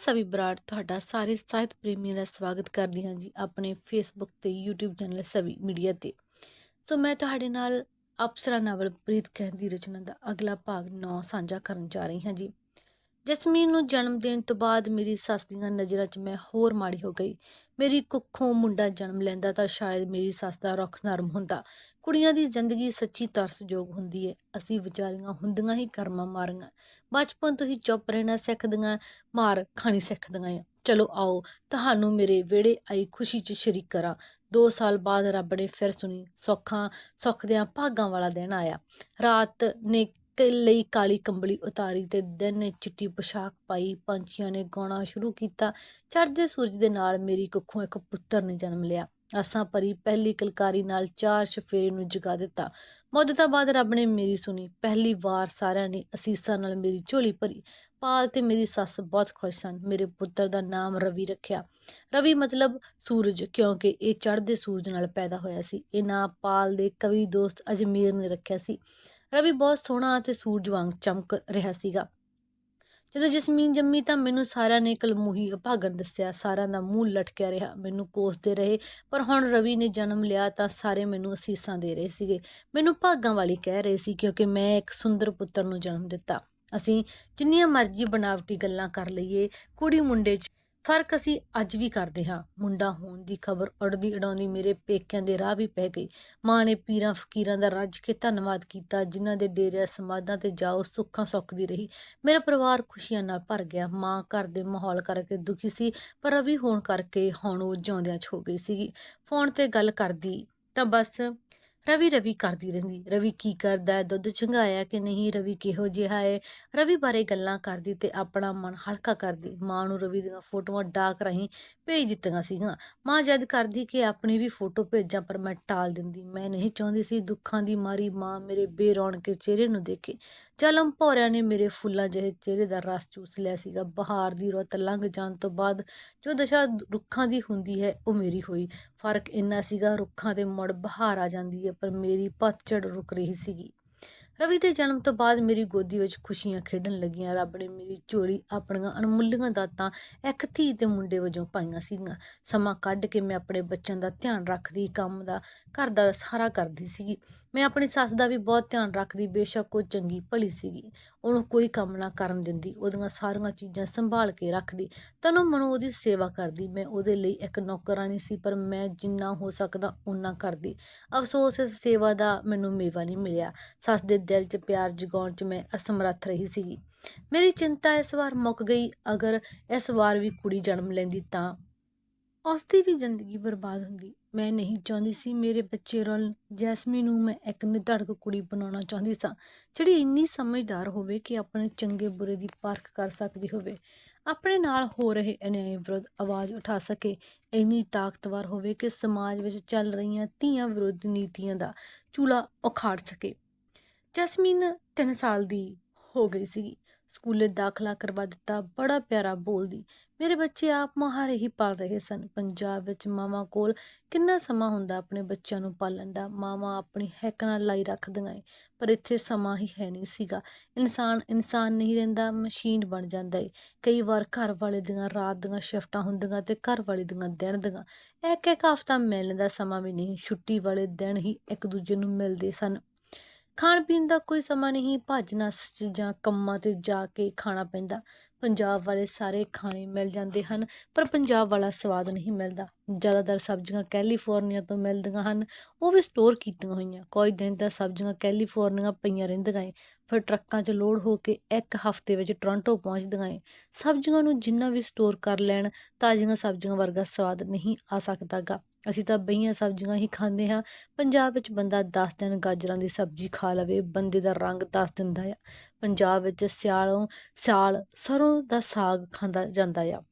ਸਵੀ ਬਰਾੜ ਤੁਹਾਡਾ ਸਾਰੇ ਸਾਹਿਤ ਪ੍ਰੇਮੀਆਂ ਦਾ ਸਵਾਗਤ ਕਰਦੀ ਹਾਂ ਜੀ ਆਪਣੇ ਫੇਸਬੁੱਕ ਤੇ YouTube ਚੈਨਲ ਸਵੀ ਮੀਡੀਆ ਤੇ। ਸੋ ਮੈਂ ਤੁਹਾਡੇ ਨਾਲ ਅਪਸਰਾ ਨਾਵਲ ਪ੍ਰੀਤ ਕਹਿਣ ਦੀ ਰਚਨਾ ਦਾ ਅਗਲਾ ਭਾਗ 9 ਸਾਂਝਾ ਕਰਨ ਜਾ ਰਹੀ ਹਾਂ ਜੀ। ਜਸਮੀਨ ਨੂੰ ਜਨਮ ਦੇਣ ਤੋਂ ਬਾਅਦ ਮੇਰੀ ਸੱਸ ਦੀਆਂ ਨਜ਼ਰਾਂ 'ਚ ਮੈਂ ਹੋਰ ਮਾੜੀ ਹੋ ਗਈ। ਮੇਰੀ ਕੁੱਖੋਂ ਮੁੰਡਾ ਜਨਮ ਲੈਂਦਾ ਤਾਂ ਸ਼ਾਇਦ ਮੇਰੀ ਸੱਸ ਦਾ ਰੁੱਖ ਨਰਮ ਹੁੰਦਾ। ਕੁੜੀਆਂ ਦੀ ਜ਼ਿੰਦਗੀ ਸੱਚੀ ਤਰਸਯੋਗ ਹੁੰਦੀ ਹੈ ਅਸੀਂ ਵਿਚਾਰੀਆਂ ਹੁੰਦੀਆਂ ਹੀ ਕਰਮਾਂ ਮਾਰੀਆਂ। ਬਚਪਨ ਤੋਂ ਹੀ ਚੁੱਪ ਰਹਿਣਾ ਸਿੱਖਦੀਆਂ, ਮਾਰ ਖਾਣੀ ਸਿੱਖਦੀਆਂ ਆ। ਚਲੋ ਆਓ, ਤੁਹਾਨੂੰ ਮੇਰੇ ਵਿਹੜੇ ਆਈ ਖੁਸ਼ੀ 'ਚ ਸ਼ਰੀਕ ਕਰਾਂ। 2 ਸਾਲ ਬਾਅਦ ਰੱਬ ਨੇ ਫਿਰ ਸੁਣੀ, ਸੌਖਾਂ ਸੁੱਖ ਦਿਆਂ ਭਾਗਾਂ ਵਾਲਾ ਦਿਨ ਆਇਆ। ਰਾਤ ਨੇ ਲਈ ਕਾਲੀ ਕੰਬਲੀ ਉਤਾਰੀ ਤੇ ਦਿਨ ਨੇ ਚਿੱਟੀ ਪੋਸ਼ਾਕ ਪਾਈ। ਪੰਛੀਆਂ ਨੇ ਗਾਉਣਾ ਸ਼ੁਰੂ ਕੀਤਾ। ਚੜ੍ਹਦੇ ਸੂਰਜ ਦੇ ਨਾਲ ਮੇਰੀ ਕੁੱਖੋਂ ਇੱਕ ਪੁੱਤਰ ਨੇ ਜਨਮ ਲਿਆ। ਆਸਾਂ ਭਰੀ ਪਹਿਲੀ ਕਲਕਾਰੀ ਨਾਲ ਚਾਰ ਸ਼ਫੇਰੇ ਨੂੰ ਜਗਾ ਦਿੱਤਾ। ਮੁੱਦਤਾਂ ਬਾਅਦ ਰੱਬ ਨੇ ਮੇਰੀ ਸੁਣੀ। ਪਹਿਲੀ ਵਾਰ ਸਾਰਿਆਂ ਨੇ ਅਸੀਸਾਂ ਨਾਲ ਮੇਰੀ ਝੋਲੀ ਭਰੀ। ਪਾਲ ਤੇ ਮੇਰੀ ਸੱਸ ਬਹੁਤ ਖੁਸ਼ ਸਨ। ਮੇਰੇ ਪੁੱਤਰ ਦਾ ਨਾਮ ਰਵੀ ਰੱਖਿਆ। ਰਵੀ ਮਤਲਬ ਸੂਰਜ, ਕਿਉਂਕਿ ਇਹ ਚੜ੍ਹਦੇ ਸੂਰਜ ਨਾਲ ਪੈਦਾ ਹੋਇਆ ਸੀ। ਇਹ ਨਾਂ ਪਾਲ ਦੇ ਕਵੀ ਦੋਸਤ ਅਜਮੀਰ ਨੇ ਰੱਖਿਆ ਸੀ। ਰਵੀ ਬਹੁਤ ਸੋਹਣਾ ਅਤੇ ਸੂਰਜ ਵਾਂਗ ਚਮਕ ਰਿਹਾ ਸੀਗਾ। ਜਦੋਂ ਜਸਮੀਨ ਜੰਮੀ ਤਾਂ ਮੈਨੂੰ ਸਾਰਿਆਂ ਨੇ ਕਲਮੂਹੀ ਭਾਗਣ ਦੱਸਿਆ, ਸਾਰਿਆਂ ਦਾ ਮੂੰਹ ਲਟਕਿਆ ਰਿਹਾ, ਮੈਨੂੰ ਕੋਸਦੇ ਰਹੇ, ਪਰ ਹੁਣ ਰਵੀ ਨੇ ਜਨਮ ਲਿਆ ਤਾਂ ਸਾਰੇ ਮੈਨੂੰ ਅਸੀਸਾਂ ਦੇ ਰਹੇ ਸੀਗੇ। ਮੈਨੂੰ ਭਾਗਾਂ ਵਾਲੀ ਕਹਿ ਰਹੇ ਸੀ ਕਿਉਂਕਿ ਮੈਂ ਇੱਕ ਸੁੰਦਰ ਪੁੱਤਰ ਨੂੰ ਜਨਮ ਦਿੱਤਾ। ਅਸੀਂ ਜਿੰਨੀਆਂ ਮਰਜ਼ੀ ਬਣਾਵਟੀ ਗੱਲਾਂ ਕਰ ਲਈਏ, ਕੁੜੀ ਮੁੰਡੇ 'ਚ ਫ਼ਰਕ ਅਸੀਂ ਅੱਜ ਵੀ ਕਰਦੇ ਹਾਂ। ਮੁੰਡਾ ਹੋਣ ਦੀ ਖਬਰ ਉੜਦੀ ਉਡਾਉਂਦੀ ਮੇਰੇ ਪੇਕਿਆਂ ਦੇ ਰਾਹ ਵੀ ਪੈ ਗਈ। ਮਾਂ ਨੇ ਪੀਰਾਂ ਫਕੀਰਾਂ ਦਾ ਰੱਜ ਕੇ ਧੰਨਵਾਦ ਕੀਤਾ, ਜਿਨ੍ਹਾਂ ਦੇ ਡੇਰਿਆਂ ਸਮਾਧਾਂ ਤੇ ਜਾਓ ਸੁੱਖਾਂ ਸੁੱਖਦੀ ਰਹੀ। ਮੇਰਾ ਪਰਿਵਾਰ ਖੁਸ਼ੀਆਂ ਨਾਲ ਭਰ ਗਿਆ। ਮਾਂ ਘਰ ਦੇ ਮਾਹੌਲ ਕਰਕੇ ਦੁਖੀ ਸੀ, ਪਰ ਰਵੀ ਹੋਣ ਕਰਕੇ ਹੁਣ ਉਹ ਜਿਉਂਦਿਆਂ 'ਚ ਹੋ ਗਈ ਸੀਗੀ। ਫੋਨ ਤੇ ਗੱਲ ਕਰਦੀ ਤਾਂ ਬਸ ਰਵੀ ਰਵੀ ਕਰਦੀ ਰਹਿੰਦੀ ਰਵੀ ਕੀ ਕਰਦਾ ਹੈ? ਦੁੱਧ ਚੰਗਾਇਆ ਕਿ ਨਹੀਂ? ਰਵੀ ਕਿਹੋ ਜਿਹਾ ਹੈ? ਰਵੀ ਬਾਰੇ ਗੱਲਾਂ ਕਰਦੀ ਤੇ ਆਪਣਾ ਮਨ ਹਲਕਾ ਕਰਦੀ। ਮਾਂ ਨੂੰ ਰਵੀ ਦੀਆਂ ਫੋਟੋਆਂ ਡਾਕ ਰਾਹੀਂ ਭੇਜ ਦਿੱਤੀਆਂ ਸੀਗੀਆਂ। ਮਾਂ ਜਦ ਕਰਦੀ ਕਿ ਆਪਣੀ ਵੀ ਫੋਟੋ ਭੇਜਾਂ ਪਰ ਮੈਂ ਟਾਲ ਦਿੰਦੀ। ਮੈਂ ਨਹੀਂ ਚਾਹੁੰਦੀ ਸੀ ਦੁੱਖਾਂ ਦੀ ਮਾਰੀ ਮਾਂ ਮੇਰੇ ਬੇਰੌਣਕੇ ਚਿਹਰੇ ਨੂੰ ਦੇਖੇ। ਜਲਮ ਭੌਰਿਆਂ ਨੇ ਮੇਰੇ ਫੁੱਲਾਂ ਜਿਹੇ ਚਿਹਰੇ ਦਾ ਰਸ ਚੂਸ ਲਿਆ ਸੀਗਾ। ਬਹਾਰ ਦੀ ਰੁੱਤ ਲੰਘ ਜਾਣ ਤੋਂ ਬਾਅਦ ਜੋ ਦਸ਼ਾ ਰੁੱਖਾਂ ਦੀ ਹੁੰਦੀ ਹੈ ਉਹ ਮੇਰੀ ਹੋਈ। ਫ਼ਰਕ ਇੰਨਾ ਸੀਗਾ, ਰੁੱਖਾਂ ਤੇ ਮੁੜ ਬਹਾਰ ਆ ਜਾਂਦੀ ਹੈ, ਪਰ ਮੇਰੀ ਪਤਝੜ ਰੁਕ ਰਹੀ ਸੀਗੀ। ਰਵੀ ਦੇ ਜਨਮ ਤੋਂ ਬਾਅਦ ਮੇਰੀ ਗੋਦੀ ਵਿੱਚ ਖੁਸ਼ੀਆਂ ਖੇਡਣ ਲੱਗੀਆਂ। ਰੱਬ ਨੇ ਮੇਰੀ ਝੋਲੀ ਆਪਣੀਆਂ ਅਣਮੁੱਲੀਆਂ ਦਾਤਾਂ ਇੱਕ ਧੀ ਤੇ ਮੁੰਡੇ ਵਜੋਂ ਪਾਈਆਂ ਸੀਗੀਆਂ। ਸਮਾਂ ਕੱਢ ਕੇ ਮੈਂ ਆਪਣੇ ਬੱਚਿਆਂ ਦਾ ਧਿਆਨ ਰੱਖਦੀ, ਕੰਮ ਦਾ, ਘਰ ਦਾ ਸਾਰਾ ਕਰਦੀ ਸੀਗੀ। ਮੈਂ ਆਪਣੀ ਸੱਸ ਦਾ ਵੀ ਬਹੁਤ ਧਿਆਨ ਰੱਖਦੀ, ਬੇਸ਼ੱਕ ਉਹ ਚੰਗੀ ਭਲੀ ਸੀਗੀ। ਉਹਨੂੰ ਕੋਈ ਕੰਮ ਨਾ ਕਰਨ ਦਿੰਦੀ। ਉਹਦੀਆਂ ਸਾਰੀਆਂ ਚੀਜ਼ਾਂ ਸੰਭਾਲ ਕੇ ਰੱਖਦੀ। ਤਨੋਂ ਮਨੋਂ ਉਹਦੀ ਸੇਵਾ ਕਰਦੀ। ਮੈਂ ਉਹਦੇ ਲਈ ਇੱਕ ਨੌਕਰਾਨੀ ਸੀ, ਪਰ ਮੈਂ ਜਿੰਨਾ ਹੋ ਸਕਦਾ ਓਨਾ ਕਰਦੀ। ਅਫਸੋਸ, ਇਸ ਸੇਵਾ ਦਾ ਮੈਨੂੰ ਮੇਵਾ ਨਹੀਂ ਮਿਲਿਆ। ਸੱਸ ਦੇ ਦਿਲ 'ਚ ਪਿਆਰ ਜਗਾਉਣ 'ਚ ਮੈਂ ਅਸਮਰੱਥ ਰਹੀ ਸੀਗੀ। ਮੇਰੀ ਚਿੰਤਾ ਇਸ ਵਾਰ ਮੁੱਕ ਗਈ। ਅਗਰ ਇਸ ਵਾਰ ਵੀ ਕੁੜੀ ਜਨਮ ਲੈਂਦੀ ਤਾਂ ਉਸ ਦੀ ਵੀ ਜ਼ਿੰਦਗੀ ਬਰਬਾਦ ਹੁੰਦੀ। ਮੈਂ ਨਹੀਂ ਚਾਹੁੰਦੀ ਸੀ। ਮੇਰੇ ਬੱਚੇ ਰੋਲ ਜੈਸਮੀਨ ਨੂੰ ਮੈਂ ਇੱਕ ਨਿਧੜਕ ਕੁੜੀ ਬਣਾਉਣਾ ਚਾਹੁੰਦੀ ਸਾਂ। ਜਿਹੜੀ ਇੰਨੀ ਸਮਝਦਾਰ ਹੋਵੇ ਕਿ ਆਪਣੇ ਚੰਗੇ ਬੁਰੇ ਦੀ ਪਰਖ ਕਰ ਸਕਦੀ ਹੋਵੇ। ਆਪਣੇ ਨਾਲ ਹੋ ਰਹੇ ਅਨਿਆਏ ਵਿਰੁੱਧ ਆਵਾਜ਼ ਉਠਾ ਸਕੇ। ਇੰਨੀ ਤਾਕਤਵਰ ਹੋਵੇ ਕਿ ਸਮਾਜ ਵਿੱਚ ਚੱਲ ਰਹੀਆਂ ਧੀਆਂ ਵਿਰੁੱਧ ਨੀਤੀਆਂ ਦਾ ਚੂਲਾ ਉਖਾੜ ਸਕੇ। ਜੈਸਮੀਨ 3 ਸਾਲ ਦੀ ਹੋ ਗਈ ਸੀ। ਸਕੂਲੇ ਦਾਖਲਾ ਕਰਵਾ ਦਿੱਤਾ, ਬੜਾ ਪਿਆਰਾ ਬੋਲਦੀ। ਮੇਰੇ ਬੱਚੇ ਆਪ ਮੁਹਾਰੇ ਹੀ ਪਾਲ ਰਹੇ ਸਨ। ਪੰਜਾਬ ਵਿੱਚ ਮਾਵਾਂ ਕੋਲ ਕਿੰਨਾ ਸਮਾਂ ਹੁੰਦਾ ਆਪਣੇ ਬੱਚਿਆਂ ਨੂੰ ਪਾਲਣ ਦਾ? ਮਾਵਾਂ ਆਪਣੀ ਹੈਕ ਨਾਲ ਲਾਈ ਰੱਖਦੀਆਂ ਏ, ਪਰ ਇੱਥੇ ਸਮਾਂ ਹੀ ਹੈ ਨਹੀਂ ਸੀਗਾ। ਇਨਸਾਨ ਇਨਸਾਨ ਨਹੀਂ ਰਹਿੰਦਾ, ਮਸ਼ੀਨ ਬਣ ਜਾਂਦਾ ਏ। ਕਈ ਵਾਰ ਘਰ ਵਾਲੇ ਦੀਆਂ, ਰਾਤ ਦੀਆਂ ਸ਼ਿਫਟਾਂ ਹੁੰਦੀਆਂ ਤੇ ਘਰ ਵਾਲੇ ਦੀਆਂ ਦਿਨ ਦੀਆਂ। ਇੱਕ ਇੱਕ ਹਫ਼ਤਾ ਮਿਲਣ ਦਾ ਸਮਾਂ ਵੀ ਨਹੀਂ, ਛੁੱਟੀ ਵਾਲੇ ਦਿਨ ਹੀ ਇੱਕ ਦੂਜੇ ਨੂੰ ਮਿਲਦੇ ਸਨ। ਖਾਣ ਪੀਣ ਦਾ ਕੋਈ ਸਮਾਂ ਨਹੀਂ ਭੱਜ ਨੱਸ 'ਚ ਜਾਂ ਕੰਮਾਂ ਤੇ ਜਾ ਕੇ ਖਾਣਾ ਪੈਂਦਾ। ਪੰਜਾਬ ਵਾਲੇ ਸਾਰੇ ਖਾਣੇ ਮਿਲ ਜਾਂਦੇ ਹਨ, ਪਰ ਪੰਜਾਬ ਵਾਲਾ ਸਵਾਦ ਨਹੀਂ ਮਿਲਦਾ। ਜ਼ਿਆਦਾਤਰ ਸਬਜ਼ੀਆਂ ਕੈਲੀਫੋਰਨੀਆ ਤੋਂ ਮਿਲਦੀਆਂ ਹਨ, ਉਹ ਵੀ ਸਟੋਰ ਕੀਤੀਆਂ ਹੋਈਆਂ। ਕੋਈ ਦਿਨ ਤਾਂ ਸਬਜ਼ੀਆਂ ਕੈਲੀਫੋਰਨੀਆ ਪਈਆਂ ਰਹਿੰਦੀਆਂ ਏ, ਫਿਰ ਟਰੱਕਾਂ 'ਚ ਲੋਡ ਹੋ ਕੇ ਇੱਕ ਹਫ਼ਤੇ ਵਿੱਚ ਟੋਰਾਂਟੋ ਪਹੁੰਚਦੀਆਂ ਏ। ਸਬਜ਼ੀਆਂ ਨੂੰ ਜਿੰਨਾ ਵੀ ਸਟੋਰ ਕਰ ਲੈਣ, ਤਾਜ਼ੀਆਂ ਸਬਜ਼ੀਆਂ ਵਰਗਾ ਸਵਾਦ ਨਹੀਂ ਆ ਸਕਦਾਗਾ। ਅਸੀਂ ਤਾਂ ਬਈਆਂ ਸਬਜ਼ੀਆਂ ਹੀ ਖਾਂਦੇ ਹਾਂ। ਪੰਜਾਬ ਵਿੱਚ ਬੰਦਾ 10 ਦਿਨ ਗਾਜਰਾਂ ਦੀ ਸਬਜ਼ੀ ਖਾ ਲਵੇ, ਬੰਦੇ ਦਾ ਰੰਗ ਦੱਸ ਦਿੰਦਾ ਆ। ਪੰਜਾਬ ਵਿੱਚ ਸਿਆਲੋਂ, ਸਿਆਲ ਸਰੋਂ ਦਾ ਸਾਗ ਖਾਂਦਾ ਜਾਂਦਾ ਆ।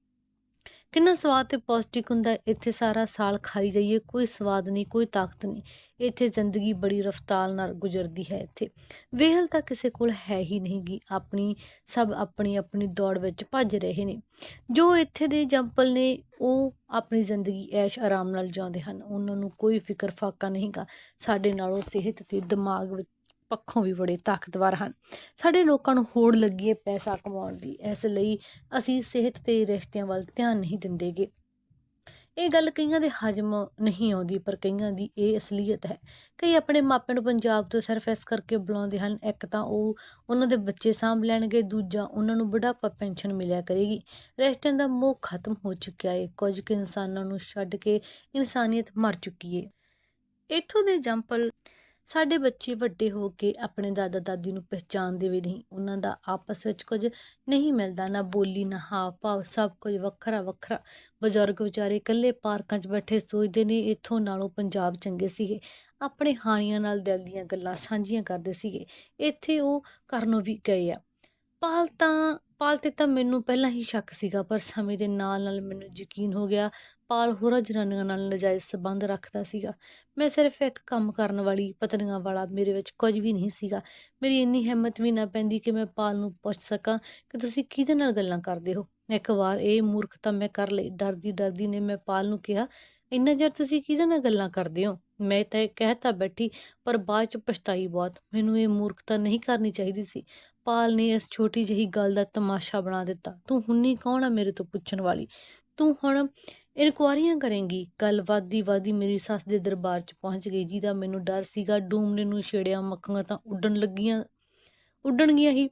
ਕਿੰਨਾ ਸਵਾਦ ਤੇ ਪੌਸ਼ਟਿਕ ਹੁੰਦਾ, ਇੱਥੇ ਸਾਰਾ ਸਾਲ ਖਾਈ ਜਾਈਏ, ਕੋਈ ਸਵਾਦ ਨਹੀਂ, ਕੋਈ ਤਾਕਤ ਨਹੀਂ। ਇੱਥੇ ਜ਼ਿੰਦਗੀ ਬੜੀ ਰਫਤਾਰ ਨਾਲ ਗੁਜ਼ਰਦੀ ਹੈ ਇੱਥੇ। ਵੇਹਲ ਤਾਂ ਕਿਸੇ ਕੋਲ ਹੈ ਹੀ ਨਹੀਂਗੀ ਆਪਣੀ, ਸਭ ਆਪਣੀ ਆਪਣੀ ਦੌੜ ਵਿੱਚ ਭੱਜ ਰਹੇ ਨੇ। ਜੋ ਇੱਥੇ ਦੇ ਜੰਪਲ ਨੇ, ਉਹ ਆਪਣੀ ਜ਼ਿੰਦਗੀ ਐਸ਼ ਆਰਾਮ ਨਾਲ ਜਿਉਂਦੇ ਹਨ। ਉਹਨਾਂ ਨੂੰ ਕੋਈ ਫਿਕਰ ਫਾਕਾ ਨਹੀਂਗਾ ਸਾਡੇ ਨਾਲੋਂ ਸਿਹਤ ਤੇ ਦਿਮਾਗ ਵਿੱਚ ਪੱਖੋਂ ਵੀ ਬੜੇ ਤਾਕਤਵਰ ਹਨ। ਸਾਡੇ ਲੋਕਾਂ ਨੂੰ ਹੋੜ ਲੱਗੀ ਹੈ ਪੈਸਾ ਕਮਾਉਣ ਦੀ। ਇਸ ਲਈ ਅਸੀਂ ਸਿਹਤ ਤੇ ਰਿਸ਼ਤਿਆਂ ਵੱਲ ਧਿਆਨ ਨਹੀਂ ਦਿੰਦੇਗੇ। ਇਹ ਗੱਲ ਕਈਆਂ ਦੇ ਹਜਮ ਨਹੀਂ ਆਉਂਦੀ, ਪਰ ਕਈਆਂ ਦੀ ਇਹ ਅਸਲੀਅਤ ਹੈ। ਕਈ ਆਪਣੇ ਮਾਪਿਆਂ ਨੂੰ ਪੰਜਾਬ ਤੋਂ ਸਿਰਫ ਇਸ ਕਰਕੇ ਬੁਲਾਉਂਦੇ ਹਨ, ਇੱਕ ਤਾਂ ਉਹ ਉਹਨਾਂ ਦੇ ਬੱਚੇ ਸਾਂਭ ਲੈਣਗੇ, ਦੂਜਾ ਉਹਨਾਂ ਨੂੰ ਬੁਢਾਪਾ ਪੈਨਸ਼ਨ ਮਿਲਿਆ ਕਰੇਗੀ। ਰਿਸ਼ਤਿਆਂ ਦਾ ਮੋਹ ਖਤਮ ਹੋ ਚੁੱਕਿਆ ਹੈ ਕੁਝ ਕੁ ਇਨਸਾਨਾਂ ਨੂੰ ਛੱਡ ਕੇ ਇਨਸਾਨੀਅਤ ਮਰ ਚੁੱਕੀ ਹੈ ਇੱਥੋਂ ਦੇ ਜੰਪਲ ਸਾਡੇ ਬੱਚੇ ਵੱਡੇ ਹੋ ਕੇ ਆਪਣੇ ਦਾਦਾ ਦਾਦੀ ਨੂੰ ਪਹਿਚਾਣਦੇ ਵੀ ਨਹੀਂ, ਉਹਨਾਂ ਦਾ ਆਪਸ ਵਿੱਚ ਕੁਝ ਨਹੀਂ ਮਿਲਦਾ, ਨਾ ਬੋਲੀ, ਨਾ ਹਾਵ ਭਾਵ, ਸਭ ਕੁਝ ਵੱਖਰਾ ਵੱਖਰਾ। ਬਜ਼ੁਰਗ ਵਿਚਾਰੇ ਇਕੱਲੇ ਪਾਰਕਾਂ 'ਚ ਬੈਠੇ ਸੋਚਦੇ ਨੇ ਇੱਥੋਂ ਨਾਲੋਂ ਪੰਜਾਬ ਚੰਗੇ ਸੀਗੇ। ਆਪਣੇ ਹਾਣੀਆਂ ਨਾਲ ਦਿਲ ਦੀਆਂ ਗੱਲਾਂ ਸਾਂਝੀਆਂ ਕਰਦੇ ਸੀਗੇ। ਇੱਥੇ ਉਹ ਕਰਨੋਂ ਵੀ ਗਏ ਆ। ਪਾਲ ਤਾਂ ਪਾਲ ਤੇ ਤਾਂ ਮੈਨੂੰ ਪਹਿਲਾਂ ਹੀ ਸ਼ੱਕ ਸੀਗਾ, ਪਰ ਸਮੇਂ ਦੇ ਨਾਲ ਨਾਲ ਮੈਨੂੰ ਯਕੀਨ ਹੋ ਗਿਆ, ਪਾਲ ਹੋਰਾਂ ਜਨਾਨੀਆਂ ਨਾਲ ਨਜਾਇਜ਼ ਸਬੰਧ ਰੱਖਦਾ ਸੀਗਾ। ਮੈਂ ਸਿਰਫ ਇੱਕ ਕੰਮ ਕਰਨ ਵਾਲੀ ਪਤਨੀਆਂ ਵਾਲਾ ਮੇਰੇ ਵਿੱਚ ਕੁਝ ਵੀ ਨਹੀਂ ਸੀਗਾ। ਮੇਰੀ ਇੰਨੀ ਹਿੰਮਤ ਵੀ ਨਾ ਪੈਂਦੀ ਕਿ ਮੈਂ ਪਾਲ ਨੂੰ ਪੁੱਛ ਸਕਾਂ ਕਿ ਤੁਸੀਂ ਕਿਹਦੇ ਨਾਲ ਗੱਲਾਂ ਕਰਦੇ ਹੋ। ਇੱਕ ਵਾਰ ਇਹ ਮੂਰਖਤਾ ਮੈਂ ਕਰ ਲਈ ਡਰਦੀ ਡਰਦੀ ਨੇ ਮੈਂ ਪਾਲ ਨੂੰ ਕਿਹਾ, ਇੰਨਾ ਜ਼ਰ ਤੁਸੀਂ ਕਿਹਦੇ ਨਾਲ ਗੱਲਾਂ ਕਰਦੇ ਹੋ? ਮੈਂ ਤਾਂ ਇਹ ਕਹਿਤਾ ਬੈਠੀ, ਪਰ ਬਾਅਦ ਚ ਪਛਤਾਈ ਬਹੁਤ। ਮੈਨੂੰ ਇਹ ਮੂਰਖਤਾ ਨਹੀਂ ਕਰਨੀ ਚਾਹੀਦੀ ਸੀ। ਪਾਲ ਨੇ ਇਸ ਛੋਟੀ ਜਿਹੀ ਗੱਲ ਦਾ ਤਮਾਸ਼ਾ ਬਣਾ ਦਿੱਤਾ। ਤੂੰ ਹੁੰਨੀ ਕੌਣ ਆ ਮੇਰੇ ਤੋਂ ਪੁੱਛਣ ਵਾਲੀ? ਤੂੰ ਹੁਣ ਇਨਕੁਆਰੀਆਂ ਕਰੇਂਗੀ? ਗੱਲ ਵਾਦੀ ਵਾਦੀ ਮੇਰੀ ਸੱਸ ਦੇ ਦਰਬਾਰ 'ਚ ਪਹੁੰਚ ਗਈ, ਜਿਹਦਾ ਮੈਨੂੰ ਡਰ ਸੀਗਾ। ਡੂਮਨੇ ਨੂੰ ਛੇੜਿਆ, ਮੱਖੀਆਂ ਤਾਂ ਉੱਡਣ ਲੱਗੀਆਂ, ਉੱਡਣਗੀਆਂ ਹੀ।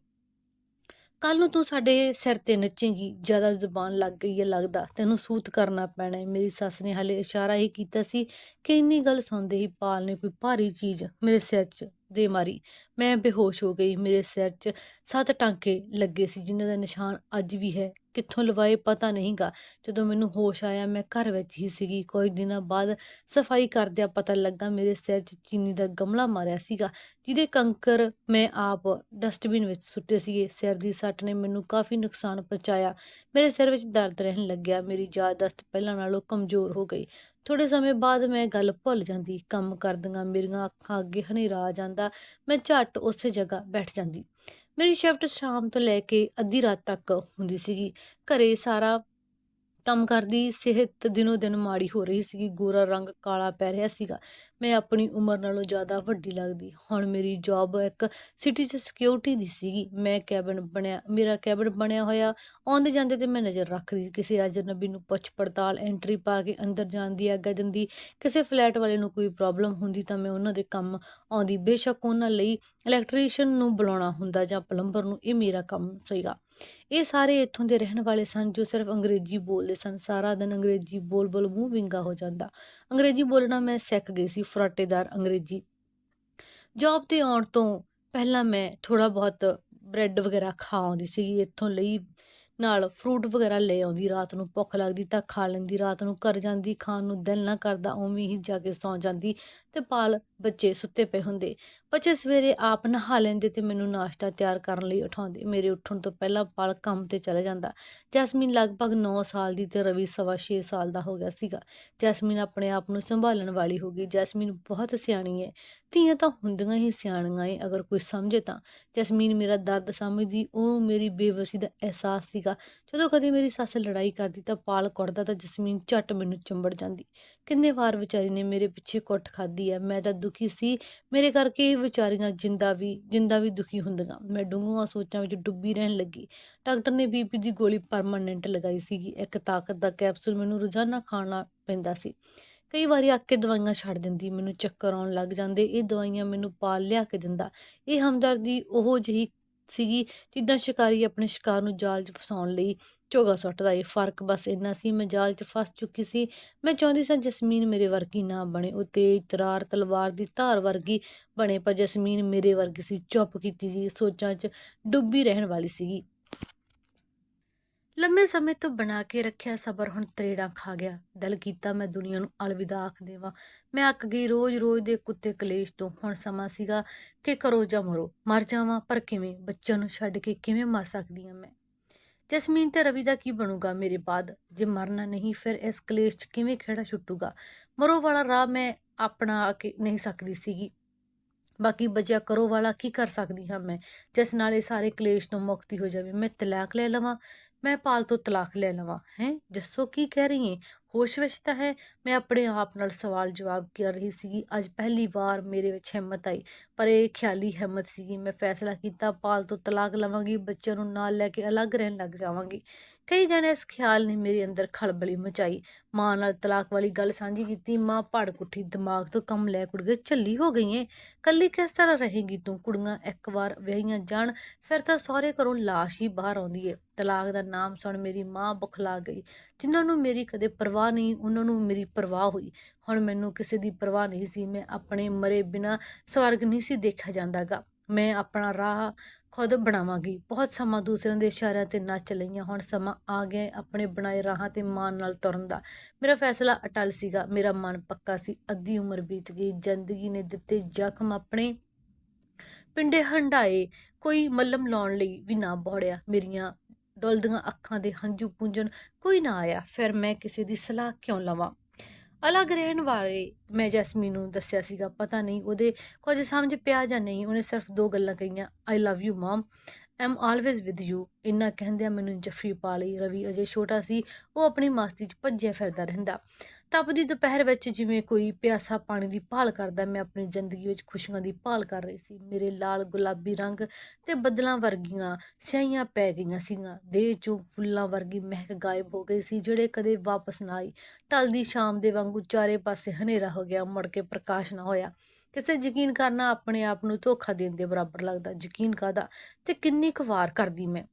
ਕੱਲ ਨੂੰ ਤੂੰ ਸਾਡੇ ਸਿਰ ਤੇ ਨੱਚੇਂਗੀ, ਜ਼ਿਆਦਾ ਜ਼ੁਬਾਨ ਲੱਗ ਗਈ ਹੈ ਲੱਗਦਾ, ਤੈਨੂੰ ਸੂਤ ਕਰਨਾ ਪੈਣਾ ਹੈ। ਮੇਰੀ ਸੱਸ ਨੇ ਹਲੇ ਇਸ਼ਾਰਾ ਹੀ ਕੀਤਾ ਸੀ ਕਿ ਇੰਨੀ ਗੱਲ ਸੁਣਦੇ ਹੀ ਪਾਲ ਨੇ ਕੋਈ ਭਾਰੀ ਚੀਜ਼ ਮੇਰੇ ਸਿਰ 'ਚ ਦੇ ਮਾਰੀ। ਮੈਂ ਬੇਹੋਸ਼ ਹੋ ਗਈ ਮੇਰੇ ਸਿਰ 'ਚ। ਸੱਤ ਟਾਂਕੇ ਲੱਗੇ ਸੀ ਜਿਨ੍ਹਾਂ ਦਾ ਨਿਸ਼ਾਨ ਅੱਜ ਵੀ ਹੈ। ਕਿੱਥੋਂ ਲਵਾਏ ਪਤਾ ਨਹੀਂਗਾ। ਜਦੋਂ ਮੈਨੂੰ ਹੋਸ਼ ਆਇਆ ਮੈਂ ਘਰ ਵਿੱਚ ਹੀ ਸੀਗੀ। ਕੁਝ ਦਿਨਾਂ ਬਾਅਦ ਸਫ਼ਾਈ ਕਰਦਿਆਂ ਪਤਾ ਲੱਗਾ ਮੇਰੇ ਸਿਰ 'ਚ ਚੀਨੀ ਦਾ ਗਮਲਾ ਮਾਰਿਆ ਸੀਗਾ, ਜਿਹਦੇ ਕੰਕਰ ਮੈਂ ਆਪ ਡਸਟਬਿਨ ਵਿੱਚ ਸੁੱਟੇ ਸੀਗੇ। ਸਿਰ ਦੀ ਸੱਟ ਨੇ ਮੈਨੂੰ ਕਾਫੀ ਨੁਕਸਾਨ ਪਹੁੰਚਾਇਆ। ਮੇਰੇ ਸਿਰ ਵਿੱਚ ਦਰਦ ਰਹਿਣ ਲੱਗਿਆ। ਮੇਰੀ ਯਾਦਦਾਸ਼ਤ ਪਹਿਲਾਂ ਨਾਲੋਂ ਕਮਜ਼ੋਰ ਹੋ ਗਈ। ਥੋੜੇ ਸਮੇਂ ਬਾਅਦ ਮੈਂ ਗੱਲ ਭੁੱਲ ਜਾਂਦੀ। ਕੰਮ ਕਰਦੀਆਂ ਮੇਰੀਆਂ ਅੱਖਾਂ ਅੱਗੇ ਹਨੇਰਾ ਆ ਜਾਂਦਾ। ਮੈਂ ਝਾੜ ਝੱਟ ਉਸੇ ਜਗ੍ਹਾ ਬੈਠ ਜਾਂਦੀ। ਮੇਰੀ ਸ਼ਿਫਟ ਸ਼ਾਮ ਤੋਂ ਲੈ ਕੇ ਅੱਧੀ ਰਾਤ ਤੱਕ ਹੁੰਦੀ ਸੀਗੀ। ਘਰੇ ਸਾਰਾ ਕੰਮ ਕਰਦੀ, ਸਿਹਤ ਦਿਨੋ ਦਿਨ ਮਾੜੀ ਹੋ ਰਹੀ ਸੀਗੀ। ਗੋਰਾ ਰੰਗ ਕਾਲਾ ਪੈ ਰਿਹਾ ਸੀਗਾ। ਮੈਂ ਆਪਣੀ ਉਮਰ ਨਾਲੋਂ ਜ਼ਿਆਦਾ ਵੱਡੀ ਲੱਗਦੀ। ਹੁਣ ਮੇਰੀ ਜੌਬ ਇੱਕ ਸਿਟੀ 'ਚ ਸਿਕਿਉਰਿਟੀ ਦੀ ਸੀਗੀ। ਮੈਂ ਕੈਬਨ ਬਣਿਆ, ਮੇਰਾ ਕੈਬਨ ਬਣਿਆ ਹੋਇਆ। ਆਉਂਦੇ ਜਾਂਦੇ ਤੇ ਮੈਂ ਨਜ਼ਰ ਰੱਖਦੀ। ਕਿਸੇ ਅਜਨਬੀ ਨੂੰ ਪੁੱਛ ਪੜਤਾਲ ਐਂਟਰੀ ਪਾ ਕੇ ਅੰਦਰ ਜਾਣ ਦੀ ਆਗਿਆ ਦਿੰਦੀ ਕਿਸੇ ਫਲੈਟ ਵਾਲੇ ਨੂੰ ਕੋਈ ਪ੍ਰੋਬਲਮ ਹੁੰਦੀ ਤਾਂ ਮੈਂ ਉਹਨਾਂ ਦੇ ਕੰਮ ਆਉਂਦੀ। ਬੇਸ਼ੱਕ ਉਹਨਾਂ ਲਈ ਇਲੈਕਟ੍ਰੀਸ਼ੀਅਨ ਨੂੰ ਬੁਲਾਉਣਾ ਹੁੰਦਾ ਜਾਂ ਪਲੰਬਰ ਨੂੰ, ਇਹ ਮੇਰਾ ਕੰਮ ਸੀਗਾ। ਇਹ ਸਾਰੇ ਇੱਥੋਂ ਦੇ ਰਹਿਣ ਵਾਲੇ ਸਨ ਜੋ ਸਿਰਫ ਅੰਗਰੇਜ਼ੀ ਬੋਲਦੇ ਸਨ। ਸਾਰਾ ਦਿਨ ਅੰਗਰੇਜ਼ੀ ਬੋਲ ਬੋਲ ਮੂੰਹ ਵਿੰਗਾ ਹੋ ਜਾਂਦਾ। ਅੰਗਰੇਜ਼ੀ ਬੋਲਣਾ ਮੈਂ ਸਿੱਖ ਗਈ ਸੀ, ਫਰਾਟੇਦਾਰ ਅੰਗਰੇਜ਼ੀ। ਜੌਬ ਤੇ ਆਉਣ ਤੋਂ ਪਹਿਲਾਂ ਮੈਂ ਥੋੜਾ ਬਹੁਤ ਬ੍ਰੈਡ ਵਗੈਰਾ ਖਾ ਆਉਂਦੀ ਸੀ ਇੱਥੋਂ ਲਈ ਨਾਲ ਫਰੂਟ ਵਗੈਰਾ ਲੈ ਆਉਂਦੀ। ਰਾਤ ਨੂੰ ਭੁੱਖ ਲੱਗਦੀ ਤਾਂ ਖਾ ਲੈਂਦੀ। ਰਾਤ ਨੂੰ ਘਰ ਜਾਂਦੀ, ਖਾਣ ਨੂੰ ਦਿਲ ਨਾ ਕਰਦਾ, ਉਵੇਂ ਹੀ ਜਾ ਕੇ ਸੌਂ ਜਾਂਦੀ। ਤੇ ਪਾਲ ਬੱਚੇ ਸੁੱਤੇ ਪਏ ਹੁੰਦੇ। ਬੱਚੇ ਸਵੇਰੇ ਆਪ ਨਹਾ ਲੈਂਦੇ ਤੇ ਮੈਨੂੰ ਨਾਸ਼ਤਾ ਤਿਆਰ ਕਰਨ ਲਈ ਉਠਾਉਂਦੇ। ਮੇਰੇ ਉੱਠਣ ਤੋਂ ਪਹਿਲਾਂ ਪਾਲ ਕੰਮ ਤੇ ਚਲਾ ਜਾਂਦਾ। ਜੈਸਮੀਨ ਲਗਭਗ 9 ਸਾਲ ਦੀ ਤੇ ਰਵੀ ਸਵਾ 6 ਸਾਲ ਦਾ ਹੋ ਗਿਆ ਸੀਗਾ। ਜੈਸਮੀਨ ਆਪਣੇ ਆਪ ਨੂੰ ਸੰਭਾਲਣ ਵਾਲੀ ਹੋ ਗਈ। ਜੈਸਮੀਨ ਬਹੁਤ ਸਿਆਣੀ ਹੈ। ਧੀਆਂ ਤਾਂ ਹੁੰਦੀਆਂ ਹੀ ਸਿਆਣੀਆਂ ਏ, ਅਗਰ ਕੋਈ ਸਮਝੇ ਤਾਂ। ਜੈਸਮੀਨ ਮੇਰਾ ਦਰਦ ਸਮਝਦੀ ਉਹਨੂੰ ਮੇਰੀ ਬੇਵਸੀ ਦਾ ਅਹਿਸਾਸ ਸੀਗਾ। ਜਦੋਂ ਕਦੇ ਮੇਰੀ ਸੱਸ ਲੜਾਈ ਕਰਦੀ ਤਾਂ ਪਾਲ ਕੁੱਟਦਾ ਤਾਂ ਜਸਮੀਨ ਝੱਟ ਮੈਨੂੰ ਚੰਬੜ ਜਾਂਦੀ। ਕਿੰਨੇ ਵਾਰ ਵਿਚਾਰੀ ਨੇ ਮੇਰੇ ਪਿੱਛੇ ਕੁੱਟ ਖਾਦੀ ਹੈ। ਮੈਂ ਤਾਂ ਦੁਖੀ ਸੀ। ਮੇਰੇ ਕਰਕੇ ਇਹ ਵਿਚਾਰੀਆਂ ਜਿੰਦਾ ਵੀ ਜਿੰਦਾ ਵੀ ਦੁਖੀ ਹੁੰਦੀਆਂ। ਮੈਂ ਡੂੰਘੀਆਂ ਸੋਚਾਂ ਵਿੱਚ ਡੁੱਬੀ ਰਹਿਣ ਲੱਗੀ। ਡਾਕਟਰ ਨੇ ਬੀਪੀ ਦੀ ਗੋਲੀ ਪਰਮਾਨੈਂਟ ਲਗਾਈ ਸੀਗੀ। ਇੱਕ ਤਾਕਤ ਦਾ ਕੈਪਸੂਲ ਮੈਨੂੰ ਰੋਜ਼ਾਨਾ ਖਾਣਾ ਪੈਂਦਾ ਸੀ। ਕਈ ਵਾਰੀ ਅੱਕ ਕੇ ਦਵਾਈਆਂ ਛੱਡ ਦਿੰਦੀ। ਮੈਨੂੰ ਚੱਕਰ ਆਉਣ ਲੱਗ ਜਾਂਦੇ। ਇਹ ਦਵਾਈਆਂ ਮੈਨੂੰ ਪਾਲ ਲਿਆ ਕੇ ਦਿੰਦਾ। ਇਹ ਹਮਦਰਦੀ ਉਹ ਜਿਹੀ ਸੀਗੀ, ਜਿੱਦਾਂ ਸ਼ਿਕਾਰੀ ਆਪਣੇ ਸ਼ਿਕਾਰ ਨੂੰ ਜਾਲ 'ਚ ਫਸਾਉਣ ਲਈ ਝੋਗਾ ਸੁੱਟਦਾ ਏ ਫ਼ਰਕ ਬਸ ਇੰਨਾ ਸੀ, ਮੈਂ ਜਾਲ 'ਚ ਫਸ ਚੁੱਕੀ ਸੀ। ਮੈਂ ਚਾਹੁੰਦੀ ਸਾਂ ਜਸਮੀਨ ਮੇਰੇ ਵਰਗੀ ਨਾ ਬਣੇ ਉਹ ਤੇਜ਼ ਤਰਾਰ ਤਲਵਾਰ ਦੀ ਧਾਰ ਵਰਗੀ ਬਣੇ, ਪਰ ਜਸਮੀਨ ਮੇਰੇ ਵਰਗੀ ਸੀ, ਚੁੱਪ ਕੀਤੀ ਜੀ, ਸੋਚਾਂ 'ਚ ਡੁੱਬੀ ਰਹਿਣ ਵਾਲੀ ਸੀਗੀ। ਲੰਮੇ ਸਮੇਂ ਤੋਂ ਬਣਾ ਕੇ ਰੱਖਿਆ ਸਬਰ ਹੁਣ ਤਰੇੜਾਂ ਖਾ ਗਿਆ। ਦਿਲ ਕੀਤਾ ਮੈਂ ਦੁਨੀਆ ਨੂੰ ਅਲਵਿਦਾ ਆਖ ਦੇਵਾਂ। ਮੈਂ ਅੱਕ ਗਈ ਰੋਜ਼-ਰੋਜ਼ ਦੇ ਕੁੱਤੇ ਕਲੇਸ਼ ਤੋਂ। ਹੁਣ ਸਮਾਂ ਸੀਗਾ ਕਿ ਕਰੋ ਜਾਂ ਮਰੋ। ਮਰ ਜਾਵਾਂ, ਪਰ ਕਿਵੇਂ? ਬੱਚਿਆਂ ਨੂੰ ਛੱਡ ਕੇ ਕਿਵੇਂ ਮਰ ਸਕਦੀ ਹਾਂ ਮੈਂ? ਜਸਮੀਨ ਤੇ ਰਵੀ ਦਾ ਕੀ ਬਣੂਗਾ ਮੇਰੇ ਬਾਅਦ? ਜੇ ਮਰਨਾ ਨਹੀਂ, ਫਿਰ ਇਸ ਕਲੇਸ਼ 'ਚ ਕਿਵੇਂ ਖੇੜਾ ਛੁੱਟੂਗਾ? ਮਰੋ ਵਾਲਾ ਰਾਹ ਮੈਂ ਆਪਣਾ ਕੇ ਨਹੀਂ ਸਕਦੀ ਸੀਗੀ। ਬਾਕੀ ਬਚਿਆ ਕਰੋ ਵਾਲਾ ਕੀ ਕਰ ਸਕਦੀ ਹਾਂ ਮੈਂ? ਜਿਸ ਨਾਲ ਇਹ ਸਾਰੇ ਕਲੇਸ਼ ਤੋਂ ਮੁਕਤੀ ਹੋ ਜਾਵੇ। ਮੈਂ ਤਲਾਕ ਲੈ ਲਵਾਂ, ਮੈਂ ਪਾਲ ਤੋਂ ਤਲਾਕ ਲੈ ਲਵਾਂ, ਹੈ? ਜੱਸੋ ਕੀ ਕਹਿ ਰਹੀ ਹੈ ਹੋਸ਼ ਵਿੱਚ ਤਾਂ ਹੈ। ਮੈਂ ਆਪਣੇ ਆਪ ਨਾਲ ਸਵਾਲ ਜਵਾਬ ਕਰ ਰਹੀ ਸੀ ਅੱਜ ਪਹਿਲੀ ਵਾਰ ਮੇਰੇ ਵਿੱਚ ਹਿੰਮਤ ਆਈ, ਪਰ ਇਹ ਖਿਆਲੀ ਹਿੰਮਤ ਸੀ ਮੈਂ ਫੈਸਲਾ ਕੀਤਾ, ਪਾਲ ਤੋਂ ਤਲਾਕ ਲਵਾਂਗੀ, ਬੱਚਿਆਂ ਨੂੰ ਨਾਲ ਲੈ ਕੇ ਅਲੱਗ ਰਹਿਣ ਲੱਗ ਜਾਵਾਂਗੀ। ਕਈ ਜਣੇ ਇਸ ਖਿਆਲ ਨੇ ਮੇਰੇ ਅੰਦਰ ਖਲਬਲੀ ਮਚਾਈ। ਮਾਂ ਨਾਲ ਤਲਾਕ ਵਾਲੀ ਗੱਲ ਸਾਂਝੀ ਕੀਤੀ। ਮਾਂ ਭੜ ਕੁੱਠੀ ਦਿਮਾਗ ਤੋਂ ਕੰਮ ਲੈ ਕੁੜਗੇ ਝੱਲੀ ਹੋ ਗਈ ਏ। ਕੱਲੀ ਕਿਸ ਤਰ੍ਹਾਂ ਰਹੇਗੀ ਤੂੰ? ਕੁੜੀਆਂ ਇੱਕ ਵਾਰ ਵਿਆਹੀਆਂ ਜਾਣ, ਫਿਰ ਤਾਂ ਸਹੁਰੇ ਘਰੋਂ ਲਾਸ਼ ਹੀ ਬਾਹਰ ਆਉਂਦੀ ਏ। ਤਲਾਕ ਦਾ ਨਾਮ ਸੁਣ ਮੇਰੀ ਮਾਂ ਬੁਖਲਾ ਗਈ, ਜਿਨ੍ਹਾਂ ਨੂੰ ਮੇਰੀ ਕਦੇ ਪਰਵਾਹ ਨਹੀਂ, ਉਹਨਾਂ ਨੂੰ ਮੇਰੀ ਪਰਵਾਹ ਹੋਈ। ਹੁਣ ਮੈਨੂੰ ਕਿਸੇ ਦੀ ਪਰਵਾਹ ਨਹੀਂ ਸੀ, ਮੈਂ ਆਪਣੇ ਮਰੇ ਬਿਨਾ ਸਵਰਗ ਨਹੀਂ ਸੀ ਦੇਖਿਆ ਜਾਂਦਾਗਾ। ਮੈਂ ਆਪਣਾ ਰਾਹ ਖੁਦ ਬਣਾਵਾਂਗੀ। ਬਹੁਤ ਸਮਾਂ ਦੂਸਰਿਆਂ ਦੇ ਇਸ਼ਾਰਿਆਂ ਤੇ ਨੱਚ ਲਈਆਂ। ਹੁਣ ਸਮਾਂ ਆ ਗਿਆ ਆਪਣੇ ਬਣਾਏ ਰਾਹਾਂ ਤੇ ਮਾਨ ਨਾਲ ਤੁਰਨ ਦਾ। ਮੇਰਾ ਫੈਸਲਾ ਅਟਲ ਸੀਗਾ। ਮੇਰਾ ਮਨ ਪੱਕਾ ਸੀ। ਅੱਧੀ ਉਮਰ ਬੀਤ ਗਈ। ਜ਼ਿੰਦਗੀ ਨੇ ਦਿੱਤੇ ਜ਼ਖਮ ਆਪਣੇ ਪਿੰਡੇ ਹੰਡਾਏ ਕੋਈ ਮੱਲਮ ਲਾਉਣ ਲਈ ਵੀ ਨਾ ਬੋੜਿਆ। ਮੇਰੀਆਂ ਡੁੱਲਦੀਆਂ ਅੱਖਾਂ ਦੇ ਹੰਝੂ ਪੂੰਝਣ ਕੋਈ ਨਾ ਆਇਆ, ਫਿਰ ਮੈਂ ਕਿਸੇ ਦੀ ਸਲਾਹ ਕਿਉਂ ਲਵਾਂ? ਅਲੱਗ ਰਹਿਣ ਵਾਲੇ, ਮੈਂ ਜੈਸਮੀਨ ਨੂੰ ਦੱਸਿਆ ਸੀਗਾ, ਪਤਾ ਨਹੀਂ ਉਹਦੇ ਕੁਝ ਸਮਝ ਪਿਆ ਜਾਂ ਨਹੀਂ, ਉਹਨੇ ਸਿਰਫ ਦੋ ਗੱਲਾਂ ਕਹੀਆਂ I love you mom am always with you ਇੰਨਾ ਕਹਿੰਦਿਆਂ ਮੈਨੂੰ ਜੱਫੀ ਪਾ ਲਈ ਰਵੀ ਅਜੇ ਛੋਟਾ ਸੀ, ਉਹ ਆਪਣੀ ਮਸਤੀ 'ਚ ਭੱਜਿਆ ਫਿਰਦਾ ਰਹਿੰਦਾ। ਤਪਦੀ ਦੁਪਹਿਰ ਵਿੱਚ ਜਿਵੇਂ ਕੋਈ ਪਿਆਸਾ ਪਾਣੀ ਦੀ ਭਾਲ ਕਰਦਾ, ਮੈਂ ਆਪਣੀ ਜ਼ਿੰਦਗੀ ਵਿੱਚ ਖੁਸ਼ੀਆਂ ਦੀ ਭਾਲ ਕਰ ਰਹੀ ਸੀ। ਮੇਰੇ ਲਾਲ ਗੁਲਾਬੀ ਰੰਗ ਤੇ ਬੱਦਲਾਂ ਵਰਗੀਆਂ ਸਿਆਹੀਆਂ ਪੈ ਗਈਆਂ ਸੀਗੀਆਂ। ਦੇਹ ਚੋਂ ਫੁੱਲਾਂ ਵਰਗੀ ਮਹਿਕ ਗਾਇਬ ਹੋ ਗਈ ਸੀ, ਜਿਹੜੇ ਕਦੇ ਵਾਪਸ ਨਾ ਆਈ। ਢਲਦੀ ਸ਼ਾਮ ਦੇ ਵਾਂਗੂ ਚਾਰੇ ਪਾਸੇ ਹਨੇਰਾ ਹੋ ਗਿਆ, ਮੁੜ ਕੇ ਪ੍ਰਕਾਸ਼ ਨਾ ਹੋਇਆ। ਕਿਸੇ ਯਕੀਨ ਕਰਨਾ ਆਪਣੇ ਆਪ ਨੂੰ ਧੋਖਾ ਦੇਣ ਦੇ ਬਰਾਬਰ ਲੱਗਦਾ। ਯਕੀਨ ਕਾਦਾ ਤੇ ਕਿੰਨੀ ਕੁ ਵਾਰ ਕਰਦੀ ਮੈਂ।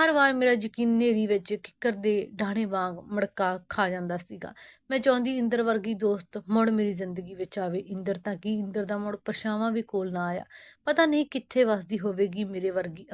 ਹਰ ਵਾਰ ਮੇਰਾ ਯਕੀਨ ਨੇਰੀ ਵਿੱਚ ਕਿੱਕਰ ਦੇ ਡਾਣੇ ਵਾਂਗ ਮੜਕਾ ਖਾ ਜਾਂਦਾ ਸੀਗਾ। ਮੈਂ ਚਾਹੁੰਦੀ ਇੰਦਰ ਵਰਗੀ ਦੋਸਤ ਮੁੜ ਮੇਰੀ ਜ਼ਿੰਦਗੀ ਵਿੱਚ ਆਵੇ। ਇੰਦਰ ਤਾਂ ਕੀ? ਇੰਦਰ ਦਾ ਮੁੜ ਪਰਛਾਵਾਂ ਵੀ ਕੋਲ ਨਾ ਆਇਆ। ਪਤਾ ਨਹੀਂ ਕਿੱਥੇ ਵਸਦੀ ਹੋਵੇਗੀ ਮੇਰੇ ਵਰਗੀ